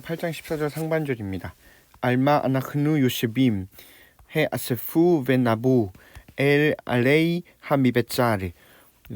8장 14절 상반절입니다. 알마 아나흐누 요시빔 해 아세프 벤나부 엘 알레이 하미베짜르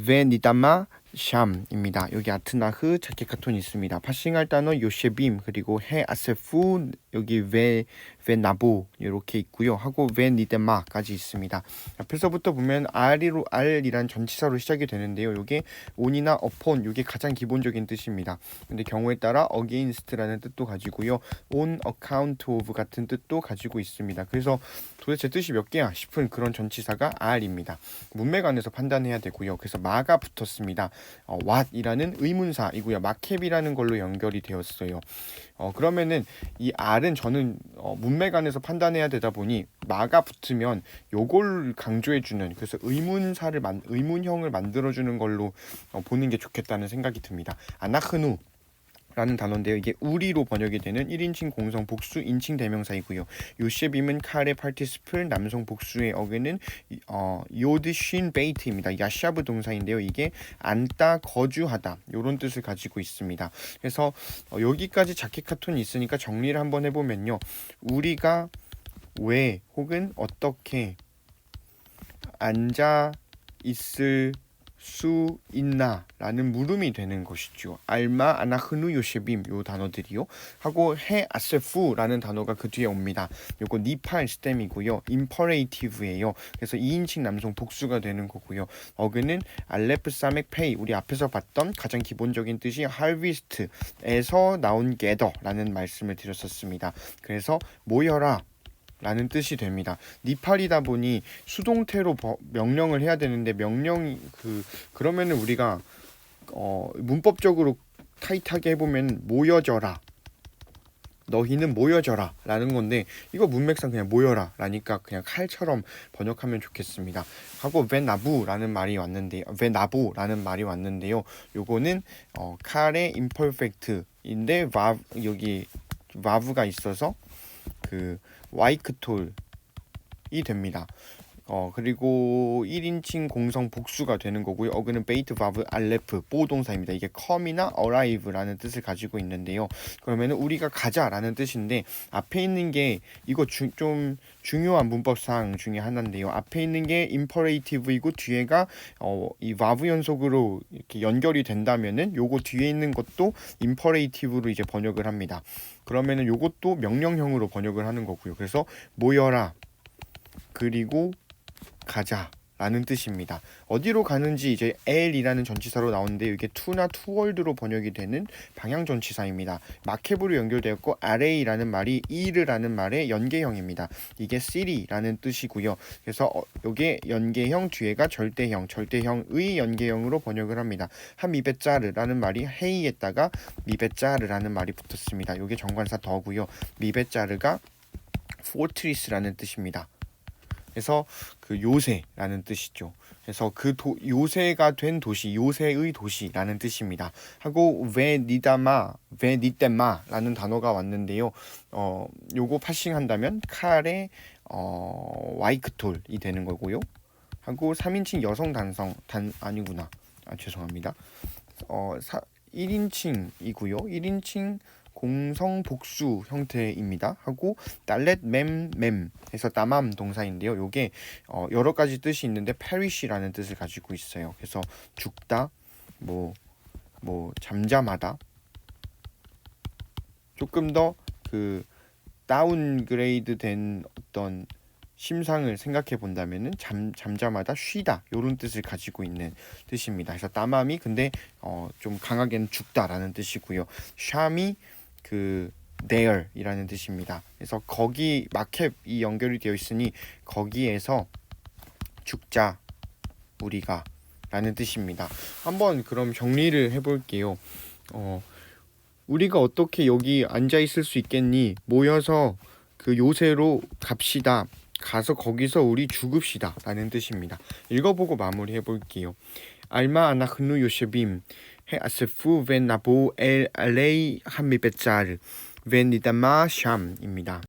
벤니다마 샴입니다. 여기 아트나흐 자케카톤이 있습니다. 파싱할 단어 요셰빔 그리고 해 아세프 여기 베 베나부 이렇게 있고요. 하고 베니데마까지 있습니다. 앞에서부터 보면 알이로 알이란 전치사로 시작이 되는데요. 이게 온이나 upon 이게 가장 기본적인 뜻입니다. 근데 경우에 따라 against라는 뜻도 가지고요. on account of 같은 뜻도 가지고 있습니다. 그래서 도대체 뜻이 몇 개야 싶은 그런 전치사가 r입니다. 문맥 안에서 판단해야 되고요. 그래서 마가 붙었습니다. 어, what이라는 의문사이고요. 마캡이라는 걸로 연결이 되었어요. 어, 그러면은 이 R은 저는 어, 문맥안에서 판단해야 되다 보니 마가 붙으면 요걸 강조해주는 그래서 의문사를 만, 의문형을 만들어주는 걸로 어, 보는 게 좋겠다는 생각이 듭니다. 아나흐누 라는 단어인데요. 이게 우리로 번역이 되는 1인칭 공성 복수 인칭 대명사이고요. 요셰빔은 칼의 파티스플 남성 복수의 어게는 어, 요드 쉰 베이트입니다. 야샤브 동사인데요. 이게 앉다 거주하다 이런 뜻을 가지고 있습니다. 그래서 어, 여기까지 자켓 카톤이 있으니까 정리를 한번 해보면요. 우리가 왜 혹은 어떻게 앉아 있을 수 있나라는 물음이 되는 것이죠. 알마 아나흐누 요셰빔 요 단어들이요. 하고 해 아세프라는 단어가 그 뒤에 옵니다. 요거 니팔 스템이고요. 임퍼레이티브예요. 그래서 2인칭 남성 복수가 되는 거고요. 어그는 알레프 사맥 페이 우리 앞에서 봤던 가장 기본적인 뜻이 harvest에서 나온 gather라는 말씀을 드렸었습니다. 그래서 모여라 라는 뜻이 됩니다. 니팔이다 보니 수동태로 버- 명령을 해야 되는데 명령이 그 그러면은 우리가 어 문법적으로 타이트하게 해보면 모여져라. 너희는 모여져라. 라는 건데 이거 문맥상 그냥 모여라. 라니까 그냥 칼처럼 번역하면 좋겠습니다. 하고 베나부라는 말이 왔는데 베나부라는 말이 왔는데요. 요거는 어, 칼의 imperfect인데 와 여기 와브가 있어서 그 와이크톨이 됩니다. 어 그리고 1인칭 공성 복수가 되는 거고요. 어그는 베이트 바브 알레프 보동사입니다. 이게 come이나 arrive라는 뜻을 가지고 있는데요. 그러면은 우리가 가자라는 뜻인데 앞에 있는 게 이거 주, 좀 중요한 문법상 중에 하나인데요. 앞에 있는 게 imperative이고 뒤에가 어이 바브 연속으로 이렇게 연결이 된다면은 요거 뒤에 있는 것도 imperative로 이제 번역을 합니다. 그러면은 요것도 명령형으로 번역을 하는 거고요. 그래서 모여라 그리고 가자 라는 뜻입니다. 어디로 가는지 이제 L이라는 전치사로 나오는데 이게 to나 toward로 번역이 되는 방향 전치사입니다. 마켓으로 연결되었고 RA라는 말이 이르라는 말의 연계형입니다. 이게 city라는 뜻이고요. 그래서 어, 요게 연계형 뒤에가 절대형, 절대형의 연계형으로 번역을 합니다. 한 미베짜르라는 말이 헤이에다가 미베짜르라는 말이 붙었습니다. 요게 정관사 더고요. 미베짜르가 fortress라는 뜻입니다. 그래서 그 요새라는 뜻이죠. 그래서 그 도, 요새가 된 도시, 요새의 도시라는 뜻입니다. 하고 베니다마, 베니테마라는 단어가 왔는데요. 어, 요거 파싱한다면 칼의 어, 와이크톨이 되는 거고요. 하고 3인칭 여성 단성 단 아니구나. 아 죄송합니다. 어, 사, 1인칭이고요. 1인칭 공성 복수 형태입니다. 하고 달렛 맴맴 해서 따맘 동사인데요. 요게 어, 여러 가지 뜻이 있는데 perish라는 뜻을 가지고 있어요. 그래서 죽다, 뭐, 뭐 잠잠하다. 조금 더 그 다운그레이드 된 어떤 심상을 생각해 본다면은 잠 잠잠하다 쉬다 요런 뜻을 가지고 있는 뜻입니다. 그래서 따맘이 근데 어, 좀 강하게는 죽다라는 뜻이고요. 샴이 그 there이라는 뜻입니다. 그래서 거기 마켓이 연결이 되어 있으니 거기에서 죽자 우리가 라는 뜻입니다. 한번 그럼 정리를 해볼게요. 어, 우리가 어떻게 여기 앉아 있을 수 있겠니? 모여서 그 요새로 갑시다. 가서 거기서 우리 죽읍시다. 라는 뜻입니다. 읽어보고 마무리해 볼게요. 알마 아나 흐누 요셰빔 해 아세프 벤 나보 엘 알레이 함미베짜르 벤 니다마 샴입니다.